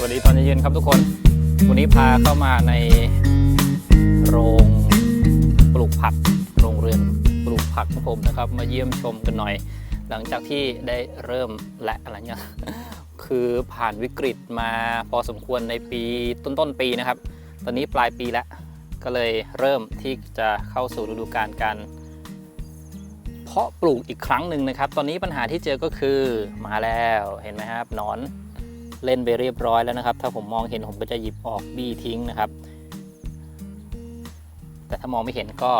สวัสดีตอนเย็นๆครับทุกคน วันนี้พาเข้ามาในโรงปลูกผัก โรงเรือนปลูกผักของผมนะครับ มาเยี่ยมชมกันหน่อย หลังจากที่ได้เริ่มและอะไรเงี้ยคือผ่านวิกฤตมาพอสมควรในปีต้นๆปีนะครับ ตอนนี้ปลายปีแล้ว ก็เลยเริ่มที่จะเข้าสู่ฤดูกาลการเพาะปลูกอีกครั้งหนึ่งนะครับ ตอนนี้ปัญหาที่เจอก็คือมาแล้วเห็นไหมครับนอน เล่นไปเรียบร้อยแล้วนะครับ ถ้าผมมองเห็นผมก็จะหยิบออกบี้ทิ้งนะครับ แต่ถ้ามองไม่เห็นก็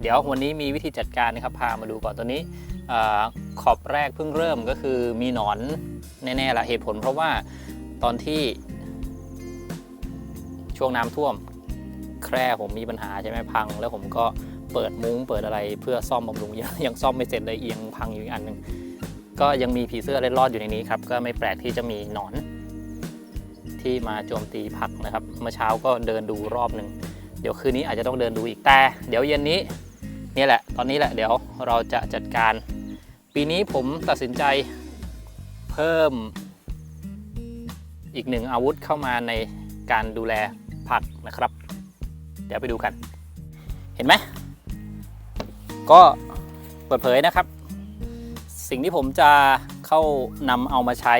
เดี๋ยววันนี้มีวิธีจัดการนะครับพามาดูก่อนตัวนี้อขอบแรกเพิ่งเริ่มก็คือมีหนอนแน่ๆละเหตุผล เพราะว่าตอนที่ช่วงน้ำท่วม แคร่ผมมีปัญหาใช่ไหมพัง แล้วผมก็เปิดมุ้งเปิดอะไรเพื่อซ่อมบำรุงยังยังซ่อมไม่เสร็จเลยเอียงพังอยู่อีกอันหนึ่ง ก็ยังมีผีเสื้อเล็ดรอดอยู่ในนี้ครับ ก็ไม่แปลกที่จะมีหนอนที่มาโจมตีผักนะครับ เมื่อเช้าก็เดินดูรอบหนึ่ง เดี๋ยวคืนนี้อาจจะต้องเดินดูอีกแต่ เดี๋ยวเย็นนี้นี่แหละ ตอนนี้แหละเดี๋ยวเราจะจัดการ ปีนี้ผมตัดสินใจเพิ่มอีกหนึ่งอาวุธเข้ามาในการดูแลผักนะครับ เดี๋ยวไปดูกัน เห็นไหม ก็เปิดเผยนะครับ สิ่งที่ผมจะเข้านำเอามาใช้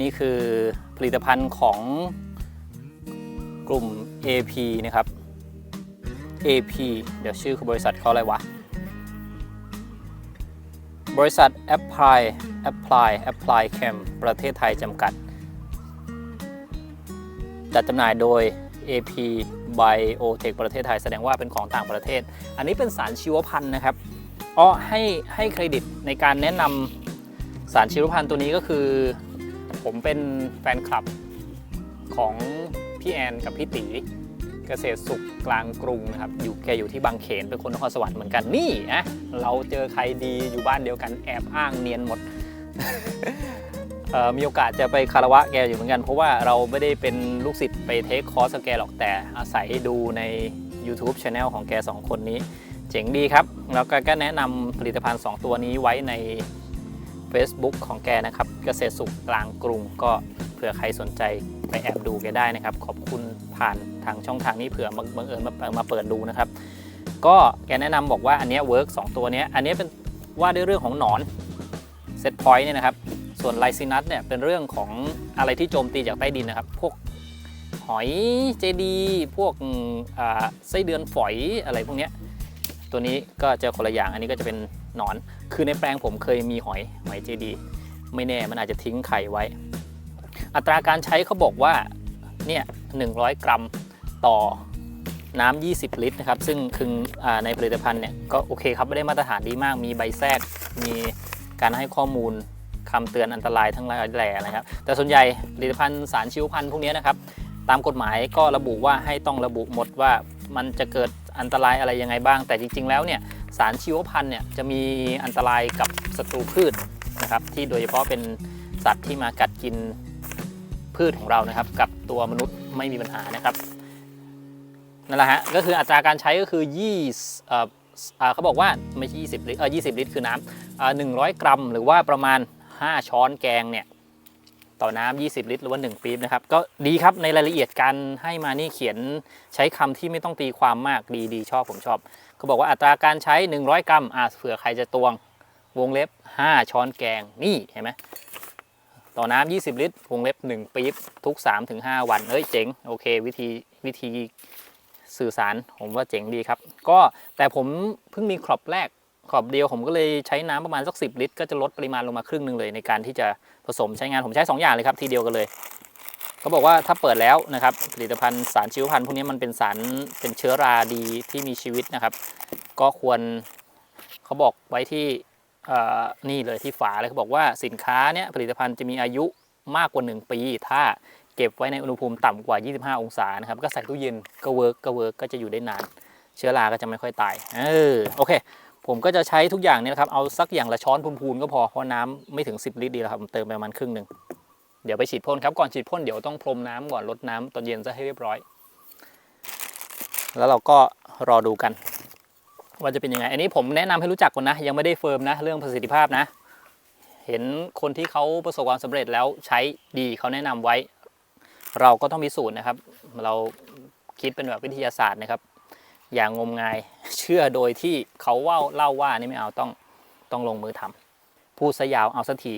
นี่คือผลิตภัณฑ์ของกลุ่ม AP นะครับ AP เดี๋ยวชื่อบริษัทเขาอะไรวะ บริษัท Apply Apply Apply Chem ประเทศไทยจำกัด จัดจำหน่ายโดย AP Biotech ประเทศไทยแสดงว่าเป็นของต่างประเทศ อันนี้เป็นสารชีวพันธุ์นะครับ อ๋อให้ให้เครดิตในการแนะนำสารชีวพันธุ์ตัวนี้ก็คือ ผมเป็นแฟนคลับของพี่แอนกับพี่ตีเกษตรสุขกลางกรุงนะครับ อยู่แกอยู่ที่บางเขนเป็นคนนครสวรรค์เหมือนกันนี่นะเราเจอใครดีอยู่บ้านเดียวกันแอบอ้างเนียนหมดมีโอกาสจะไปคารวะแกอยู่เหมือนกัน เพราะว่าเราไม่ได้เป็นลูกศิษย์ไปเทคคอร์สแกหรอกแต่อาศัยดูใน YouTube Channel ของแก 2 คนนี้ เจ๋งดีครับ แล้วก็กแนะนำผลิตภัณฑ์ 2 ตัวนี้ไว้ใน Facebook ของแกนะครับเกษตรสุขกลางกรุงก็เผื่อใครสนใจไปแอบดูแกได้นะครับ ขอบคุณผ่านทางช่องทางนี้เผื่อบังเอิญมามาเปิดดูนะครับ ก็แกแนะนำบอกว่าอันนี้เวิร์กสตัวนี้อันนี้เป็นว่าด้วยเรื่องของหนอนเซตพอยต์เนี่ยนะครับ ส่วนไลซินัสเนี่ยเป็นเรื่องของอะไรที่โจมตีจากใต้ดินนะครับ พวกหอยเจดี พวกไส้เดือนฝอยอะไรพวกเนี้ย ตัวนี้ก็จะคนละอย่าง อันนี้ก็จะเป็นหนอน คือในแปลงผมเคยมีหอยหอยเจดี ไม่แน่มันอาจจะทิ้งไข่ไว้ อัตราการใช้เขาบอกว่าเนี่ย100กรัมต่อน้ำ20 ลิตรนะครับ ซึ่งคือในผลิตภัณฑ์เนี่ยก็โอเคครับไม่ได้มาตรฐานดีมาก มีใบแทรก มีการให้ข้อมูลคำเตือนอันตรายทั้งหลายแหล่นะครับ แต่ส่วนใหญ่ผลิตภัณฑ์สารชีวพันธุ์พวกนี้นะครับ ตามกฎหมายก็ระบุว่าให้ต้องระบุหมดว่ามันจะเกิด อันตรายอะไรยังไงบ้าง แต่จริง ๆ แล้วเนี่ยสารชีวพันธุ์เนี่ยจะมีอันตรายกับศัตรูพืชนะครับที่โดยเฉพาะเป็นสัตว์ที่มากัดกินพืชของเรานะครับกับตัวมนุษย์ไม่มีปัญหานะครับนั่นแหละฮะก็คืออัตราการใช้ก็คือ20เอ่ออ่าเขาบอกว่าไม่ใช่20ลิตรเออ20 ลิตรคือน้ำอ่า100กรัม หรือว่าประมาณ 5 ช้อนแกงเนี่ย ต่อน้ำ20 ลิตร หรือว่า 1ปี๊บนะครับ ก็ดีครับในรายละเอียดการให้มานี่เขียนใช้คำที่ไม่ต้องตีความมากดีดีชอบผมชอบเขาบอกว่าอัตราการใช้ 100 กรัมอ่าเผื่อใครจะตวงวงเล็บ 5 ช้อนแกงนี่เห็นไหมต่อน้ำ20 ลิตร วงเล็บ 1ปี๊บทุก 3-5 วันเฮ้ยเจ๋งโอเค วิธีวิธีสื่อสารผมว่าเจ๋งดีครับ ก็แต่ผมเพิ่งมีครอบแรก ขอบเดียวผมก็เลยใช้น้ำประมาณสัก 10 ลิตร ก็จะลดปริมาณลงมาครึ่งหนึ่งเลยในการที่จะผสมใช้งานผมใช้ 2 อย่างเลยครับทีเดียวกันเลยเขาบอกว่าถ้าเปิดแล้วนะครับผลิตภัณฑ์สารชีวพันธุ์พวกนี้มันเป็นสารเป็นเชื้อราดีที่มีชีวิตนะครับ ก็ควรเขาบอกไว้ที่นี่เลยที่ฝาเลยเขาบอกว่าสินค้าเนี้ยผลิตภัณฑ์จะมีอายุมากกว่า 1 ปี ถ้าเก็บไว้ในอุณหภูมิต่ำกว่า 25 องศานะครับก็ใส่ตู้เย็นก็เวิร์กก็เวิร์กก็จะอยู่ได้นาน เชื้อราก็จะไม่ค่อยตายเออโอเค ผมก็จะใช้ทุกอย่างเนี่ยนะครับเอาสักอย่างละช้อนพูนๆก็พอเพราะน้ำไม่ถึง 10 ลิตรดีแล้วครับผมเติมไปประมาณครึ่งหนึ่งเดี๋ยวไปฉีดพ่นครับก่อนฉีดพ่นเดี๋ยวต้องพรมน้ำก่อนลดน้ำตอนเย็นซะให้เรียบร้อย แล้วเราก็รอดูกัน ว่าจะเป็นยังไง อันนี้ผมแนะนำให้รู้จักก่อนนะ ยังไม่ได้เฟิร์มนะ เรื่องประสิทธิภาพนะ เห็นคนที่เขาประสบความสำเร็จแล้วใช้ดีเขาแนะนำไว้ เราก็ต้องพิสูจน์นะครับ เราคิดเป็นแบบวิทยาศาสตร์นะครับ อย่างงมงาย เชื่อโดยที่เขาว่าเล่าว่านี่ไม่เอาต้องต้องลงมือทำพูดซะยาวเอาสักที